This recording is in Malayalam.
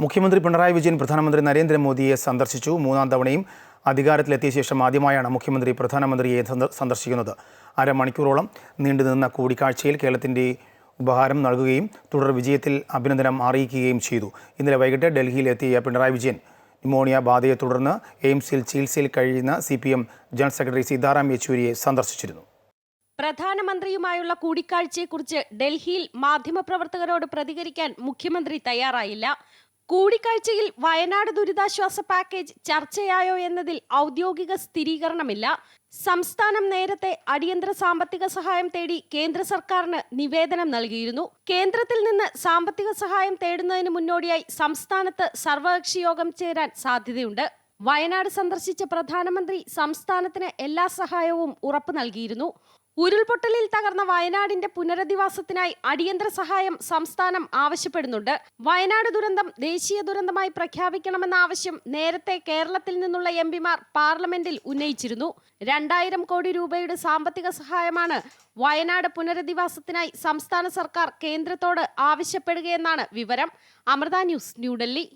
മുഖ്യമന്ത്രി പിണറായി വിജയൻ പ്രധാനമന്ത്രി നരേന്ദ്രമോദിയെ സന്ദർശിച്ചു. മൂന്നാം തവണയും അധികാരത്തിലെത്തിയ ശേഷം ആദ്യമായാണ് മുഖ്യമന്ത്രി പ്രധാനമന്ത്രിയെ സന്ദ- സന്ദർശിക്കുന്നത്. അരമണിക്കൂറോളം നീണ്ടുനിന്ന കൂടിക്കാഴ്ചയിൽ കേരളത്തിന്റെ ഉപഹാരം നൽകുകയും തുടർ വിജയത്തിൽ അഭിനന്ദനം അറിയിക്കുകയും ചെയ്തു. ഇന്നലെ വൈകിട്ട് ഡൽഹിയിലെത്തിയ പിണറായി വിജയൻ ന്യൂമോണിയ ബാധയെ തുടർന്ന് എയിംസിൽ ചികിത്സയിൽ കഴിയുന്ന C P M general secretary Sitaram യെച്ചൂരിയെ സന്ദർശിച്ചിരുന്നു. പ്രധാനമന്ത്രിയുമായുള്ള കൂടിക്കാഴ്ചയെക്കുറിച്ച് ഡൽഹിയിൽ മാധ്യമപ്രവർത്തകരോട് പ്രതികരിക്കാൻ മുഖ്യമന്ത്രി തയ്യാറായില്ല. കൂടിക്കാഴ്ചയിൽ വയനാട് ദുരിതാശ്വാസ പാക്കേജ് ചർച്ചയായോ എന്നതിൽ ഔദ്യോഗിക സ്ഥിരീകരണമില്ല. സംസ്ഥാനം നേരത്തെ അടിയന്തര സാമ്പത്തിക സഹായം തേടി കേന്ദ്ര സർക്കാരിന് നിവേദനം നൽകിയിരുന്നു. കേന്ദ്രത്തിൽ നിന്ന് സാമ്പത്തിക സഹായം തേടുന്നതിന് മുന്നോടിയായി സംസ്ഥാനത്ത് സർവകക്ഷി യോഗം ചേരാൻ സാധ്യതയുണ്ട്. വയനാട് സന്ദർശിച്ച പ്രധാനമന്ത്രി സംസ്ഥാനത്തിന് എല്ലാ സഹായവും ഉറപ്പു നൽകിയിരുന്നു. ഉരുൾപൊട്ടലിൽ തകർന്ന വയനാടിന്റെ പുനരധിവാസത്തിനായി അടിയന്തര സഹായം സംസ്ഥാനം ആവശ്യപ്പെടുന്നുണ്ട്. വയനാട് ദുരന്തം ദേശീയ ദുരന്തമായി പ്രഖ്യാപിക്കണമെന്ന ആവശ്യം നേരത്തെ കേരളത്തിൽ നിന്നുള്ള എം പാർലമെന്റിൽ ഉന്നയിച്ചിരുന്നു. രണ്ടായിരം കോടി രൂപയുടെ സാമ്പത്തിക സഹായമാണ് വയനാട് പുനരധിവാസത്തിനായി സംസ്ഥാന സർക്കാർ കേന്ദ്രത്തോട് ആവശ്യപ്പെടുകയെന്നാണ് വിവരം. അമൃത ന്യൂസ് ന്യൂഡൽഹി.